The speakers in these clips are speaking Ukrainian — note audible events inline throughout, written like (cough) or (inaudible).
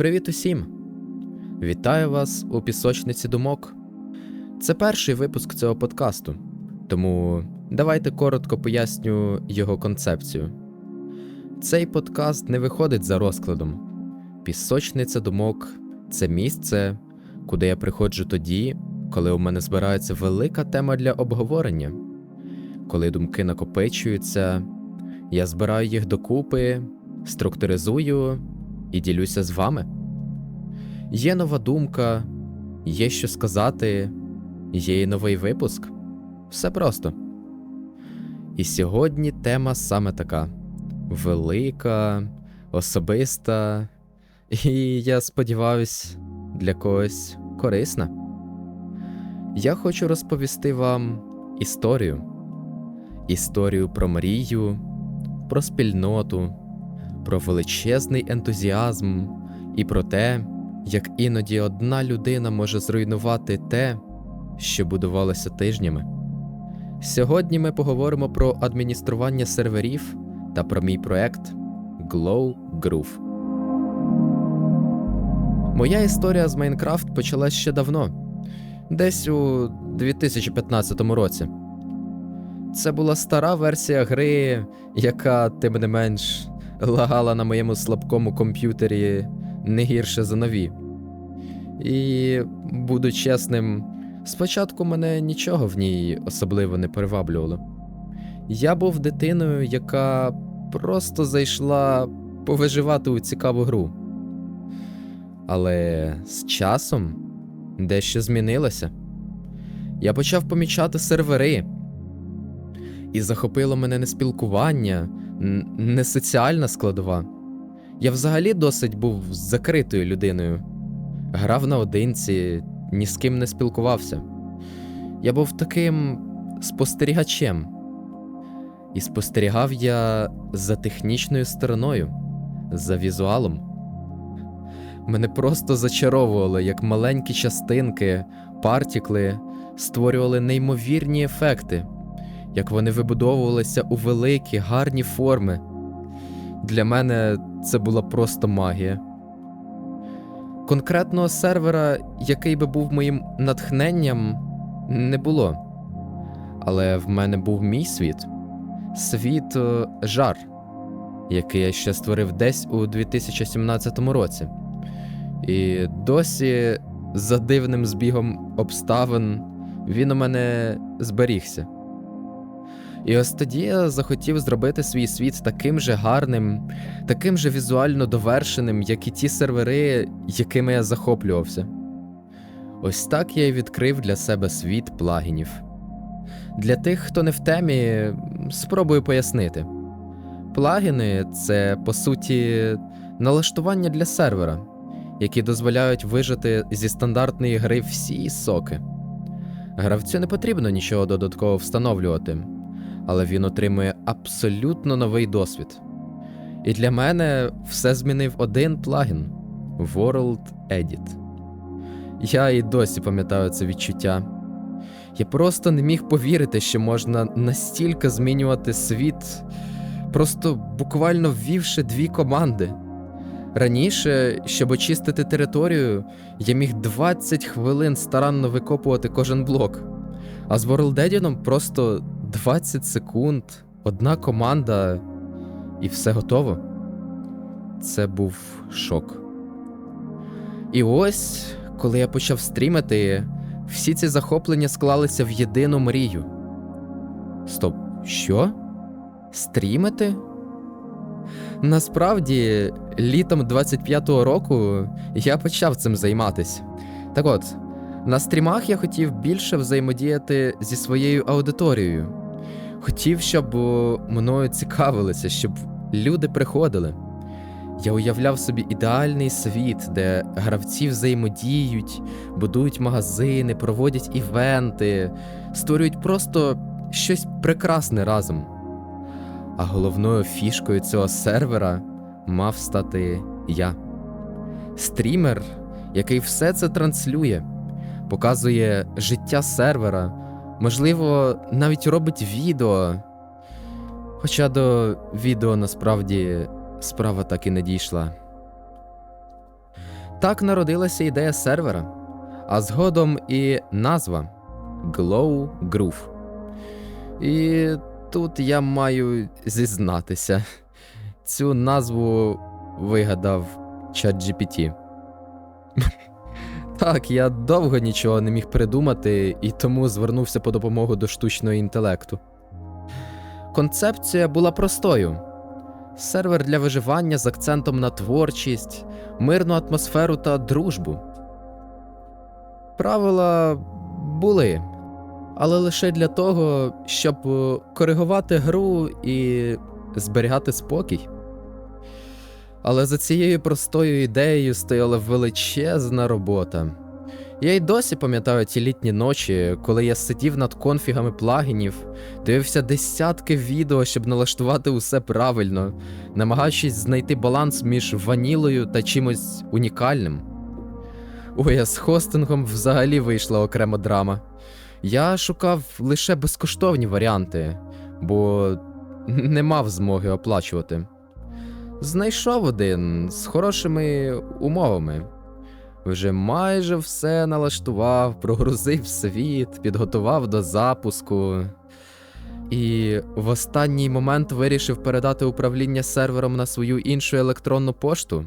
Привіт усім! Вітаю вас у пісочниці думок. Це перший випуск цього подкасту, тому давайте коротко поясню його концепцію. Цей подкаст не виходить за розкладом. Пісочниця думок це місце, куди я приходжу тоді, коли у мене збирається велика тема для обговорення. Коли думки накопичуються, я збираю їх докупи, структуризую і ділюся з вами. Є нова думка, є що сказати, є і новий випуск. Все просто. І сьогодні тема саме така: велика, особиста, і я сподіваюсь, для когось корисна. Я хочу розповісти вам історію. Історію про мрію, про спільноту, про величезний ентузіазм і про те, як іноді одна людина може зруйнувати те, що будувалося тижнями. Сьогодні ми поговоримо про адміністрування серверів та про мій проект Glow Groove. Моя історія з Майнкрафт почалась ще давно, десь у 2015 році. Це була стара версія гри, яка, тим не менш, лагала на моєму слабкому комп'ютері не гірше за нові. І, буду чесним, спочатку мене нічого в ній особливо не приваблювало. Я був дитиною, яка просто зайшла повиживати у цікаву гру. Але з часом дещо змінилося. Я почав помічати сервери, і захопило мене не спілкування, не соціальна складова. Я взагалі досить був закритою людиною. Грав наодинці, ні з ким не спілкувався. Я був таким спостерігачем. І спостерігав я за технічною стороною, за візуалом. Мене просто зачаровувало, як маленькі частинки, партікли створювали неймовірні ефекти, як вони вибудовувалися у великі, гарні форми. Для мене це була просто магія. Конкретного сервера, який би був моїм натхненням, не було. Але в мене був мій світ світ е, жар, який я ще створив десь у 2017 році. І досі, за дивним збігом обставин, він у мене зберігся. І ось тоді я захотів зробити свій світ таким же гарним, таким же візуально довершеним, як і ті сервери, якими я захоплювався. Ось так я й відкрив для себе світ плагінів. Для тих, хто не в темі, спробую пояснити. Плагіни це, по суті, налаштування для сервера, які дозволяють вижити зі стандартної гри всі соки. Гравцю не потрібно нічого додатково встановлювати, але він отримує абсолютно новий досвід. І для мене все змінив один плагін World Edit. Я і досі пам'ятаю це відчуття. Я просто не міг повірити, що можна настільки змінювати світ, просто буквально ввівши дві команди. Раніше, щоб очистити територію, я міг 20 хвилин старанно викопувати кожен блок. А з WorldEdit просто 20 секунд, одна команда, і все готово. Це був шок. І ось, коли я почав стрімити, всі ці захоплення склалися в єдину мрію. Стоп, що? Стрімити? Насправді, літом 25-го року я почав цим займатися. Так от, на стрімах я хотів більше взаємодіяти зі своєю аудиторією. Хотів, щоб мною цікавилися, щоб люди приходили. Я уявляв собі ідеальний світ, де гравці взаємодіють, будують магазини, проводять івенти, створюють просто щось прекрасне разом. А головною фішкою цього сервера мав стати я. Стрімер, який все це транслює, показує життя сервера, можливо, навіть робить відео. Хоча до відео насправді справа так і не дійшла. Так народилася ідея сервера, а згодом і назва Glow Groove. І тут я маю зізнатися. Цю назву вигадав ChatGPT. Так, я довго нічого не міг придумати і тому звернувся по допомогу до штучного інтелекту. Концепція була простою: сервер для виживання з акцентом на творчість, мирну атмосферу та дружбу. Правила були, але лише для того, щоб е, коригувати гру і зберігати спокій. Але за цією простою ідеєю стояла величезна робота. Я й досі пам'ятаю ті літні ночі, коли я сидів над конфігами плагінів, дивився десятки відео, щоб налаштувати усе правильно, намагаючись знайти баланс між ванілою та чимось унікальним. Ой, а з хостингом взагалі вийшла окрема драма. Я шукав лише безкоштовні варіанти, бо не мав змоги оплачувати. Знайшов один з хорошими умовами. Вже майже все налаштував, прогрузив світ, підготував до запуску. І в останній момент вирішив передати управління сервером на свою іншу електронну пошту,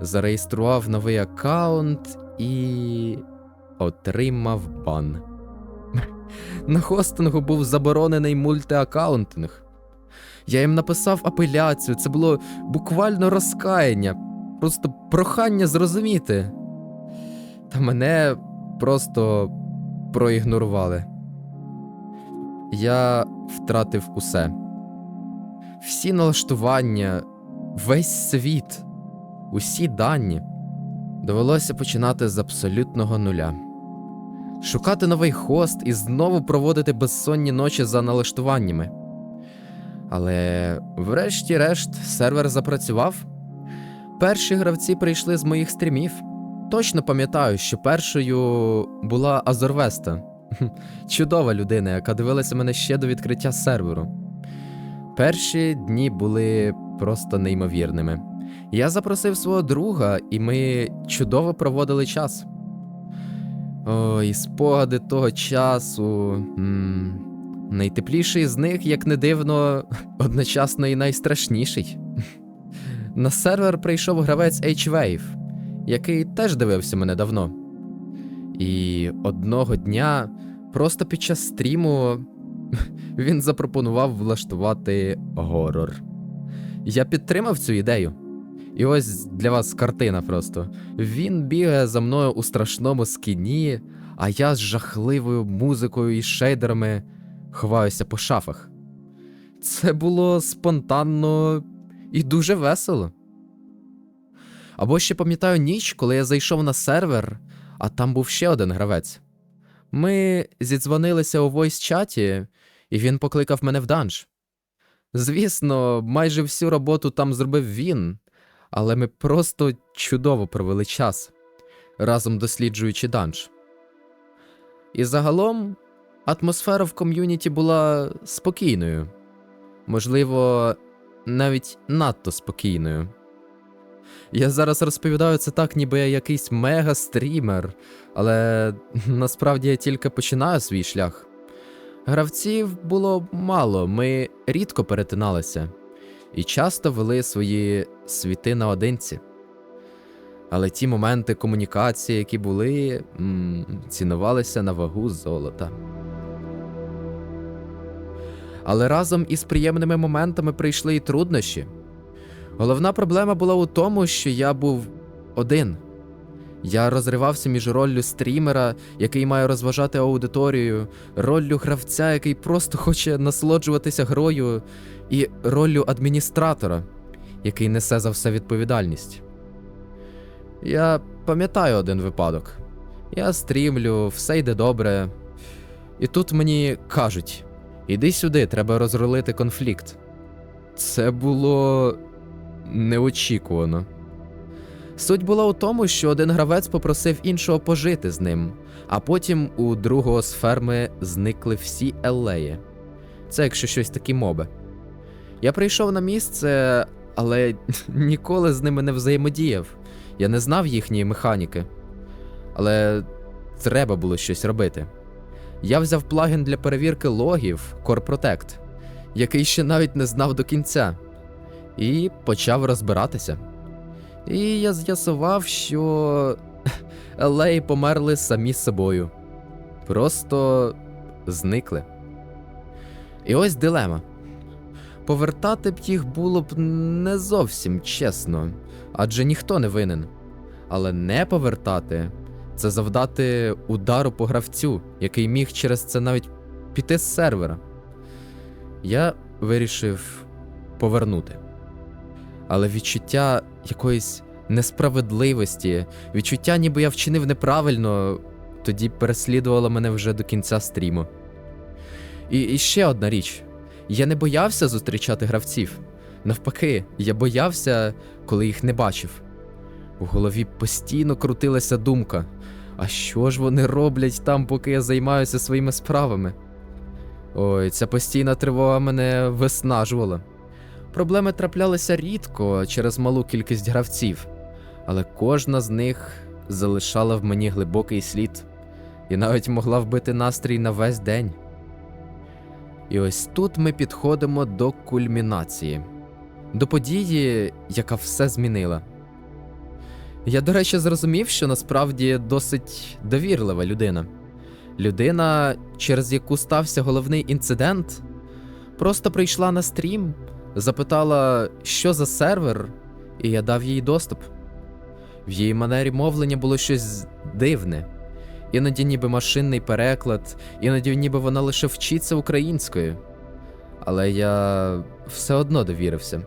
зареєстрував новий аккаунт і отримав бан. (laughs) На хостингу був заборонений мультиаккаунтинг. Я їм написав апеляцію, це було буквально розкаяння, просто прохання зрозуміти. Та мене просто проігнорували. Я втратив усе. Всі налаштування, весь світ, усі дані. Довелося починати з абсолютного нуля. Шукати новий хост і знову проводити безсонні ночі за налаштуваннями. Але, врешті-решт, сервер запрацював. Перші гравці прийшли з моїх стрімів. Точно пам'ятаю, що першою була Азорвеста. Чудова людина, яка дивилася мене ще до відкриття серверу. Перші дні були просто неймовірними. Я запросив свого друга, і ми чудово проводили час. Ой, спогади того часу. м Найтепліший з них, як не дивно, (laughs) одночасно і найстрашніший. (laughs) На сервер прийшов гравець H-Wave, який теж дивився мене давно. І одного дня, просто під час стріму, (laughs) він запропонував влаштувати горор. Я підтримав цю ідею. І ось для вас картина просто. Він бігає за мною у страшному скіні, а я з жахливою музикою і шейдерами ховаюся по шафах. Це було спонтанно і дуже весело. Або ще пам'ятаю ніч, коли я зайшов на сервер, а там був ще один гравець. Ми зідзвонилися у войс-чаті, і він покликав мене в данж. Звісно, майже всю роботу там зробив він, але ми просто чудово провели час, разом досліджуючи данж. І загалом атмосфера в ком'юніті була спокійною, можливо, навіть надто спокійною. Я зараз розповідаю це так, ніби я якийсь мега-стрімер, але насправді я тільки починаю свій шлях. Гравців було мало, ми рідко перетиналися і часто вели свої світи наодинці. Але ті моменти комунікації, які були, цінувалися на вагу золота. Але разом із приємними моментами прийшли і труднощі. Головна проблема була у тому, що я був один. Я розривався між роллю стрімера, який має розважати аудиторію, роллю гравця, який просто хоче насолоджуватися грою, і роллю адміністратора, який несе за все відповідальність. Я пам'ятаю один випадок. Я стрімлю, все йде добре. І тут мені кажуть: іди сюди, треба розрулити конфлікт. Це було неочікувано. Суть була у тому, що один гравець попросив іншого пожити з ним, а потім у другого з ферми зникли всі елеї. Це якщо щось такі моби. Я прийшов на місце, але (laughs) ніколи з ними не взаємодіяв. Я не знав їхньої механіки, але треба було щось робити. Я взяв плагін для перевірки логів Core Protect, який ще навіть не знав до кінця, і почав розбиратися. І я з'ясував, що (laughs) LA померли самі собою. Просто зникли. І ось дилема. Повертати б їх було б не зовсім чесно, адже ніхто не винен. Але не повертати це завдати удару по гравцю, який міг через це навіть піти з сервера. Я вирішив повернути. Але відчуття якоїсь несправедливості, відчуття, ніби я вчинив неправильно, тоді переслідувало мене вже до кінця стріму. І, і ще одна річ: я не боявся зустрічати гравців. Навпаки, я боявся, коли їх не бачив. У голові постійно крутилася думка: а що ж вони роблять там, поки я займаюся своїми справами? Ой, ця постійна тривога мене виснажувала. Проблеми траплялися рідко через малу кількість гравців, але кожна з них залишала в мені глибокий слід і навіть могла вбити настрій на весь день. І ось тут ми підходимо до кульмінації, до події, яка все змінила. Я, до речі, зрозумів, що насправді досить довірлива людина. Людина, через яку стався головний інцидент, просто прийшла на стрім, запитала, що за сервер, і я дав їй доступ. В її манері мовлення було щось дивне. Іноді ніби машинний переклад, іноді ніби вона лише вчиться українською. Але я все одно довірився.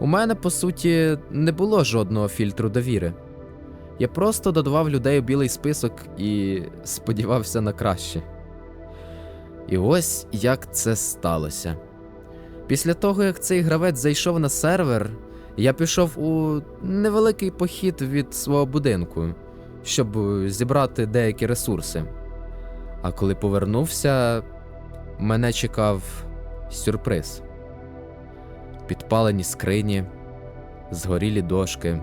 У мене, по суті, не було жодного фільтру довіри. Я просто додавав людей у білий список і сподівався на краще. І ось як це сталося. Після того, як цей гравець зайшов на сервер, я пішов у невеликий похід від свого будинку, щоб зібрати деякі ресурси. А коли повернувся, мене чекав сюрприз підпалені скрині, згорілі дошки,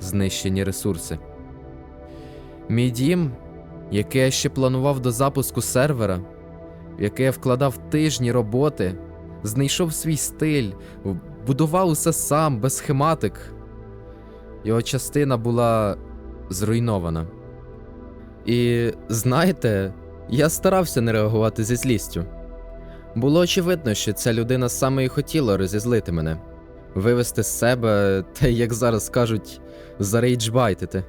знищені ресурси. Мій дім, який я ще планував до запуску сервера, в який я вкладав тижні роботи, знайшов свій стиль, будував усе сам, без схематик. Його частина була зруйнована. І знаєте, я старався не реагувати зі злістю. Було очевидно, що ця людина саме і хотіла розізлити мене, вивести з себе та, як зараз кажуть, зарейджбайтити.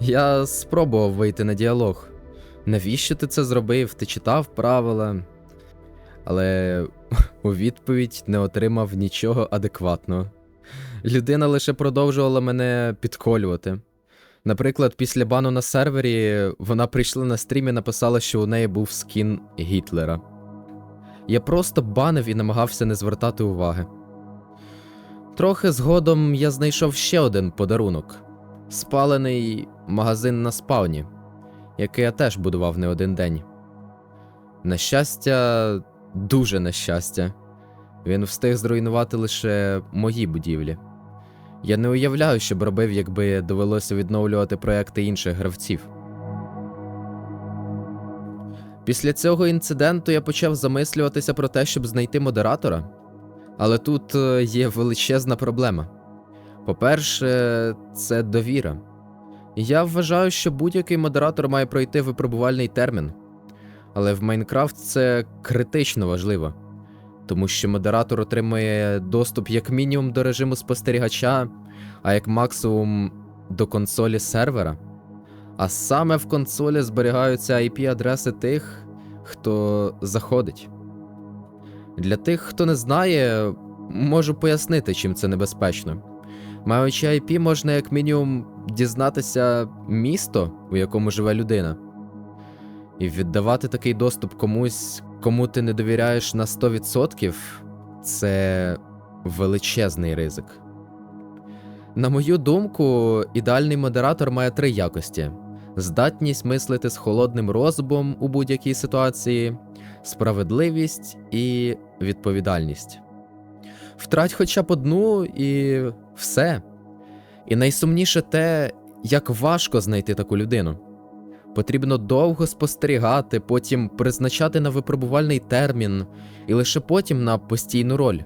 Я спробував вийти на діалог. Навіщо ти це зробив? Ти читав правила? Але у відповідь не отримав нічого адекватного. Людина лише продовжувала мене підколювати. Наприклад, після бану на сервері вона прийшла на стрім і написала, що у неї був скін Гітлера. Я просто банив і намагався не звертати уваги. Трохи згодом я знайшов ще один подарунок спалений магазин на спавні, який я теж будував не один день. На щастя, дуже на щастя, він встиг зруйнувати лише мої будівлі. Я не уявляю, що б робив, якби довелося відновлювати проекти інших гравців. Після цього інциденту я почав замислюватися про те, щоб знайти модератора. Але тут е, є величезна проблема. По-перше, це довіра. Я вважаю, що будь-який модератор має пройти випробувальний термін. Але в Майнкрафт це критично важливо, тому що модератор отримує доступ як мінімум до режиму спостерігача, а як максимум до консолі сервера. А саме в консолі зберігаються IP-адреси тих, хто заходить. Для тих, хто не знає, можу пояснити, чим це небезпечно. Маючи IP, можна як мінімум дізнатися місто, у якому живе людина, і віддавати такий доступ комусь, кому ти не довіряєш на 100%, це величезний ризик. На мою думку, ідеальний модератор має три якості: здатність мислити з холодним розумом у будь-якій ситуації, справедливість і відповідальність. Втрать хоча б одну і все. І найсумніше те, як важко знайти таку людину. Потрібно довго спостерігати, потім призначати на випробувальний термін і лише потім на постійну роль.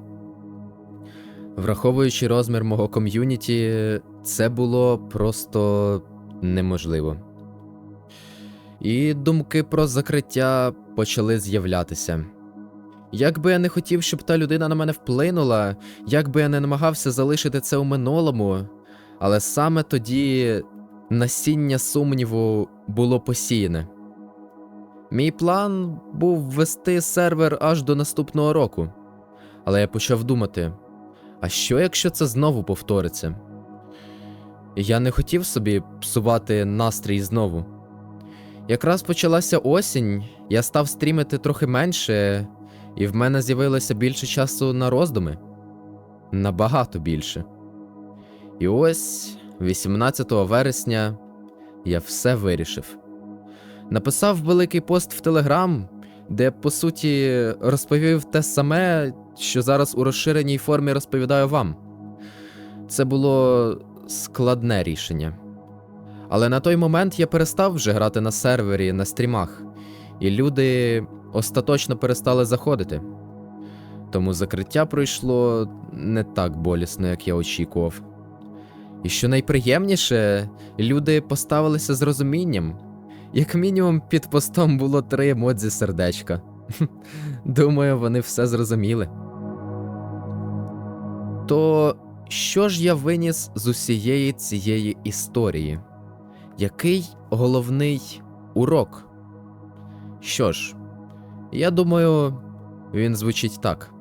Враховуючи розмір мого ком'юніті, це було просто неможливо. І думки про закриття почали з'являтися. Як би я не хотів, щоб та людина на мене вплинула, як би я не намагався залишити це у минулому, але саме тоді насіння сумніву було посіяне. Мій план був ввести сервер аж до наступного року, але я почав думати: а що якщо це знову повториться? Я не хотів собі псувати настрій знову. Якраз почалася осінь, я став стрімити трохи менше, і в мене з'явилося більше часу на роздуми. Набагато більше. І ось 18 вересня я все вирішив. Написав великий пост в Телеграм, де по суті розповів те саме, що зараз у розширеній формі розповідаю вам. Це було складне рішення. Але на той момент я перестав вже грати на сервері, на стрімах, і люди остаточно перестали заходити. Тому закриття пройшло не так болісно, як я очікував. І що найприємніше, люди поставилися з розумінням. Як мінімум, під постом було три емодзі сердечка. (laughs) Думаю, вони все зрозуміли. То що ж я виніс з усієї цієї історії? Який головний урок? Що ж, я думаю, він звучить так: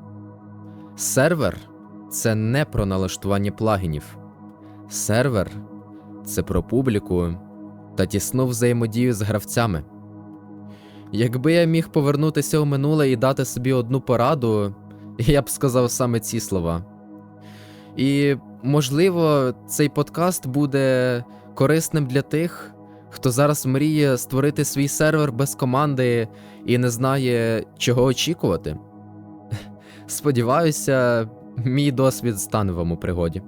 сервер це не про налаштування плагінів. Сервер це про публіку та тісну взаємодію з гравцями. Якби я міг повернутися у минуле і дати собі одну пораду, я б сказав саме ці слова. І, можливо, цей подкаст буде корисним для тих, хто зараз мріє створити свій сервер без команди і не знає, чого очікувати. (laughs) Сподіваюся, мій досвід стане вам у пригоді.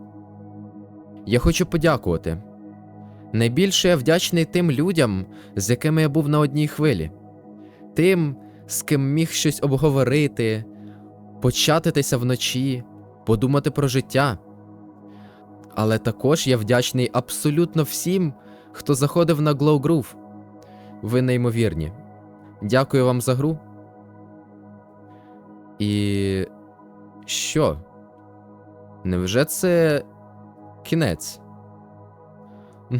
Я хочу подякувати. Найбільше я вдячний тим людям, з якими я був на одній хвилі, тим, з ким міг щось обговорити, початитися вночі, подумати про життя. Але також я вдячний абсолютно всім, хто заходив на Glow Groove. Ви неймовірні. Дякую вам за гру. І що? Невже це кінець?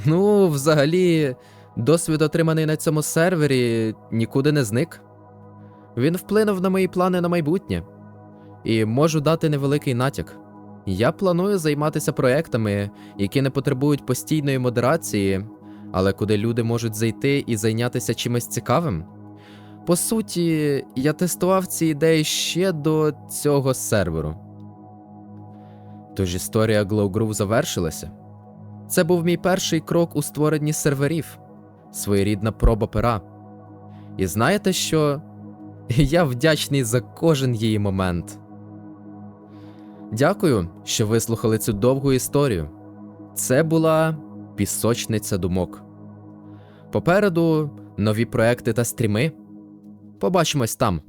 Ну, взагалі, досвід, отриманий на цьому сервері, нікуди не зник. Він вплинув на мої плани на майбутнє. І можу дати невеликий натяк. Я планую займатися проектами, які не потребують постійної модерації, але куди люди можуть зайти і зайнятися чимось цікавим. По суті, я тестував ці ідеї ще до цього серверу. Тож історія Glow Groove завершилася. Це був мій перший крок у створенні серверів, своєрідна проба пера. І знаєте що? Я вдячний за кожен її момент. Дякую, що вислухали цю довгу історію. Це була пісочниця думок. Попереду нові проекти та стріми. Побачимось там.